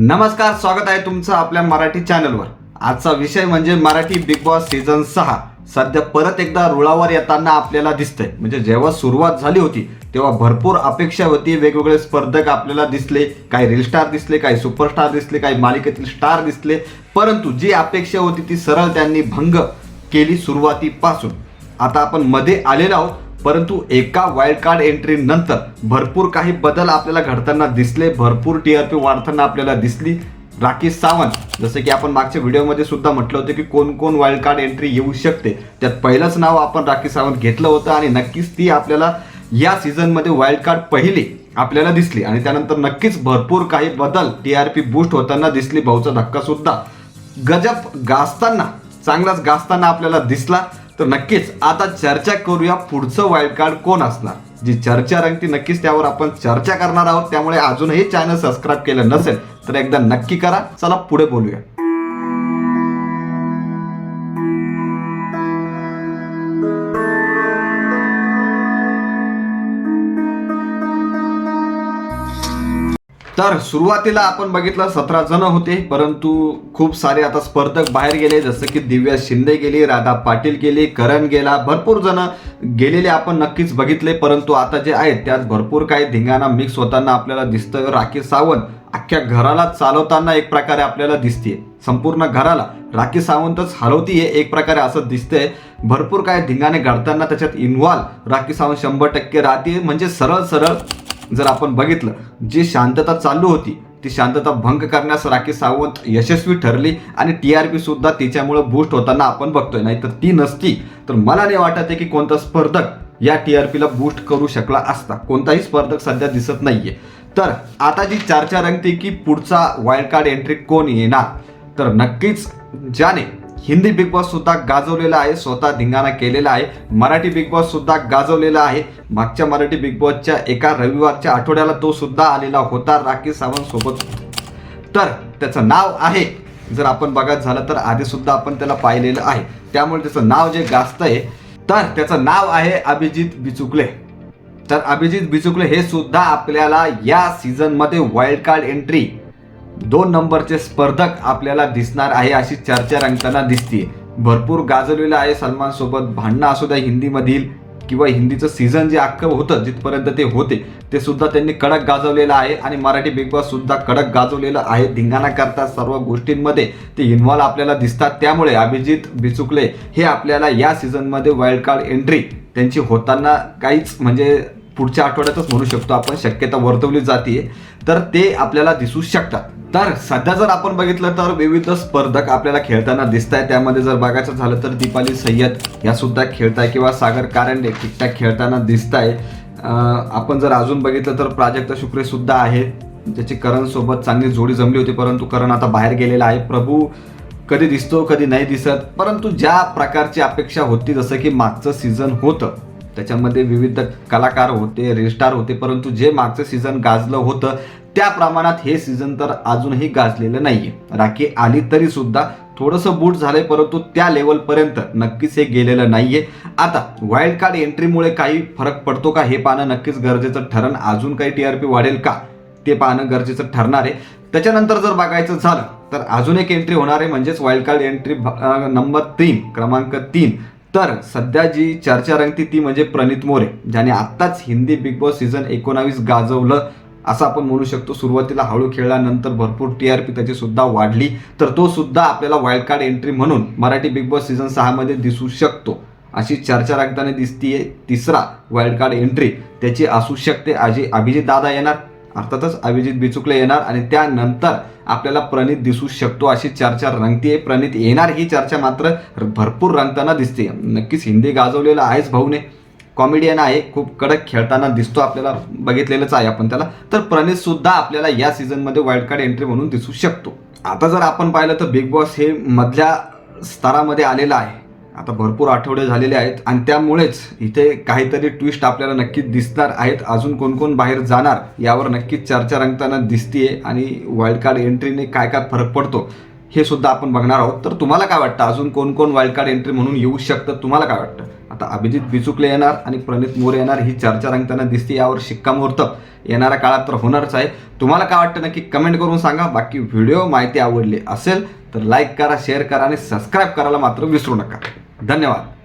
नमस्कार स्वागत आहे तुमचं आपल्या मराठी चॅनलवर. आजचा विषय म्हणजे मराठी बिग बॉस सीझन सहा. सध्या परत एकदा रुळावर येताना आपल्याला दिसतंय. म्हणजे जेव्हा सुरुवात झाली होती तेव्हा भरपूर अपेक्षा होती वेगवेगळे स्पर्धक आपल्याला दिसले काही रील स्टार दिसले काही सुपरस्टार दिसले काही मालिकेतील स्टार दिसले. परंतु जी अपेक्षा होती ती सरळ त्यांनी भंग केली सुरुवातीपासून. आता आपण मध्ये आलेलो आहोत. परंतु एका वाईल्ड कार्ड एंट्री नंतर भरपूर काही बदल आपल्याला घडताना दिसले भरपूर टीआरपी वाढताना आपल्याला दिसली. राखी सावंत जसं की आपण मागच्या व्हिडिओमध्ये सुद्धा म्हटलं होतं की कोण कोण वाईल्ड कार्ड एंट्री येऊ शकते. त्यात पहिलंच नाव आपण राखी सावंत घेतलं होतं आणि नक्कीच ती आपल्याला या सीझनमध्ये वाईल्ड कार्ड पहिली आपल्याला दिसली. आणि त्यानंतर नक्कीच भरपूर काही बदल टीआरपी बूस्ट होताना दिसली. भाऊचा धक्का सुद्धा गजब गाजताना चांगलाच गाजताना आपल्याला दिसला. तर नक्कीच आता चर्चा करूया पुढचं वाईल्ड कार्ड कोण असणार? जी चर्चा रंगती नक्कीच त्यावर आपण चर्चा करणार आहोत त्यामुळे अजूनही चॅनल सबस्क्राईब केलं नसेल तर एकदा नक्की करा. चला पुढे बोलूया. तर सुरुवातीला आपण बघितलं सतरा जण होते परंतु खूप सारे आता स्पर्धक बाहेर गेले जसं की दिव्या शिंदे गेली राधा पाटील गेली करण गेला भरपूर जण गेलेले आपण नक्कीच बघितले परंतु आता जे आहेत त्यात भरपूर काही धिंगाणा मिक्स होताना आपल्याला दिसतं राखी सावंत अख्ख्या घराला चालवताना एक प्रकारे आपल्याला दिसते संपूर्ण घराला. राखी सावंतच हलवतीये एक प्रकारे असं दिसतंय. भरपूर काही धिंगाणे घडताना त्याच्यात इन्व्हॉल्व राखी सावंत शंभर टक्के राहते म्हणजे सरळ सरळ जर आपण बघितलं जी शांतता चालू होती ती शांतता भंग करण्यास राखी सावंत यशस्वी ठरली आणि टी आर पी सुद्धा तिच्यामुळे बूस्ट होताना आपण बघतोय. नाहीतर ती नसती. तर मला नाही वाटत आहे की कोणता स्पर्धक या टी आर पीला बूस्ट करू शकला असता. कोणताही स्पर्धक सध्या दिसत नाहीये. तर आता जी चर्चा रंगते की पुढचा वाईल्ड कार्ड एंट्री कोण येणार? तर नक्कीच ज्याने हिंदी बिग बॉस सुद्धा गाजवलेला आहे स्वतः धिंगाणा केलेला आहे. मराठी बिग बॉस सुद्धा गाजवलेला आहे. मागच्या मराठी बिग बॉसच्या एका रविवारच्या आठवड्याला तो सुद्धा आलेला होता राकेश सावंत सोबत. तर त्याचं नाव आहे. जर आपण बघत झालं तर आधी सुद्धा आपण त्याला पाहिलेलं आहे. त्यामुळे त्याचं नाव जे गाजतंय तर त्याचं नाव आहे अभिजित बिचुकले. तर अभिजित बिचुकले हे सुद्धा आपल्याला या सीझनमध्ये वाईल्ड कार्ड एंट्री दोन नंबरचे स्पर्धक आपल्याला दिसणार आहे अशी चर्चा रंगताना दिसते भरपूर गाजवलेलं आहे सलमान सोबत. भांडणं असू द्या हिंदीमधील किंवा हिंदीचं सीझन जे अख्खं होतं जिथपर्यंत ते होते ते सुद्धा त्यांनी कडक गाजवलेलं आहे आणि मराठी बिग बॉस सुद्धा कडक गाजवलेलं आहे. धिंगाणा करतात सर्व गोष्टींमध्ये ते इन्व्हॉल्व आपल्याला दिसतात. त्यामुळे अभिजित बिचुकले हे आपल्याला या सीझनमध्ये वाईल्ड कार्ड एंट्री त्यांची होताना काहीच म्हणजे पुढच्या आठवड्यातच म्हणू शकतो आपण शक्यता वर्तवली जाते तर ते आपल्याला दिसू शकतात. तर सध्या जर आपण बघितलं तर विविध स्पर्धक आपल्याला खेळताना दिसत आहे त्यामध्ये जर बघायचं झालं तर दीपाली सय्यद या सुद्धा आहे किंवा सागर कारंडे ठीकठाक खेळताना दिसत आहे आपण जर अजून बघितलं तर प्राजक्ता शुक्रे सुद्धा आहे ज्याची करण सोबत चांगली जोडी जमली होती परंतु करण आता बाहेर गेलेला आहे. प्रभू कधी दिसतो कधी नाही दिसत. परंतु ज्या प्रकारची अपेक्षा होती जसं की मागचं सीझन होतं त्याच्यामध्ये विविध कलाकार होते रेस्टार होते परंतु जे मागचं सीझन गाजलं होतं त्या प्रमाणात हे सीझन तर अजूनही गाजलेलं नाहीये. राखी आली तरी सुद्धा थोडंसं बूट झालंय परंतु त्या लेवलपर्यंत नक्कीच हे गेलेलं नाहीये. आता वाईल्ड कार्ड एंट्रीमुळे काही फरक पडतो का हे पाहणं नक्कीच गरजेचं ठरण अजून काही टीआरपी वाढेल का ते पाहणं गरजेचं ठरणार आहे. त्याच्यानंतर जर बघायचं झालं तर अजून एक एंट्री होणार आहे म्हणजेच वाईल्ड कार्ड एंट्री नंबर तीन क्रमांक तीन. तर सध्या जी चर्चा रंगती ती म्हणजे प्रणित मोरे ज्याने आत्ताच हिंदी बिग बॉस सीझन एकोणावीस गाजवलं असं आपण म्हणू शकतो. सुरुवातीला हळू खेळल्यानंतर भरपूर टी आर पी त्याची सुद्धा वाढली. तर तो सुद्धा आपल्याला वाईल्ड कार्ड एंट्री म्हणून मराठी बिग बॉस सीझन सहामध्ये दिसू शकतो. अशी चर्चा रंगताना दिसतीये तिसरा वाईल्ड कार्ड एंट्री त्याची असू शकते. आजी अभिजित दादा येणार. अर्थातच अभिजित बिचुकले येणार आणि त्यानंतर आपल्याला प्रणित दिसू शकतो अशी चर्चा रंगतीये. प्रणित येणार ही चर्चा मात्र भरपूर रंगताना दिसते. नक्कीच हिंदी गाजवलेलं आहेच भाऊने. कॉमेडियन आहे खूप कडक खेळताना दिसतो आपल्याला बघितलेलंच आहे आपण त्याला. तर प्रणित सुद्धा आपल्याला या सीझनमध्ये वाईल्ड कार्ड एंट्री म्हणून दिसू शकतो. आता जर आपण पाहिलं तर बिग बॉस हे मधल्या स्तरामध्ये आलेलं आहे. आता भरपूर आठवडे झालेले आहेत आणि त्यामुळेच इथे काहीतरी ट्विस्ट आपल्याला नक्कीच दिसणार आहेत. अजून कोण कोण बाहेर जाणार यावर नक्कीच चर्चा रंगताना दिसतीये आणि वाईल्ड कार्ड एंट्रीने काय काय फरक पडतो हे सुद्धा आपण बघणार आहोत. तर तुम्हाला काय वाटतं? अजून कोण कोण वाईल्ड कार्ड एंट्री म्हणून येऊ शकतं? तुम्हाला काय वाटतं? आता अभिजित बिचुकले येणार आणि प्रणित मोरे येणार ही चर्चा रंगताना दिसते यावर शिक्कामोर्तब येणाऱ्या काळात तर होणारच आहे. तुम्हाला काय वाटतं? नक्की कमेंट करून सांगा. बाकी व्हिडिओ माहिती आवडली असेल तर लाईक करा शेअर करा आणि सबस्क्राईब करायला मात्र विसरू नका. धन्यवाद.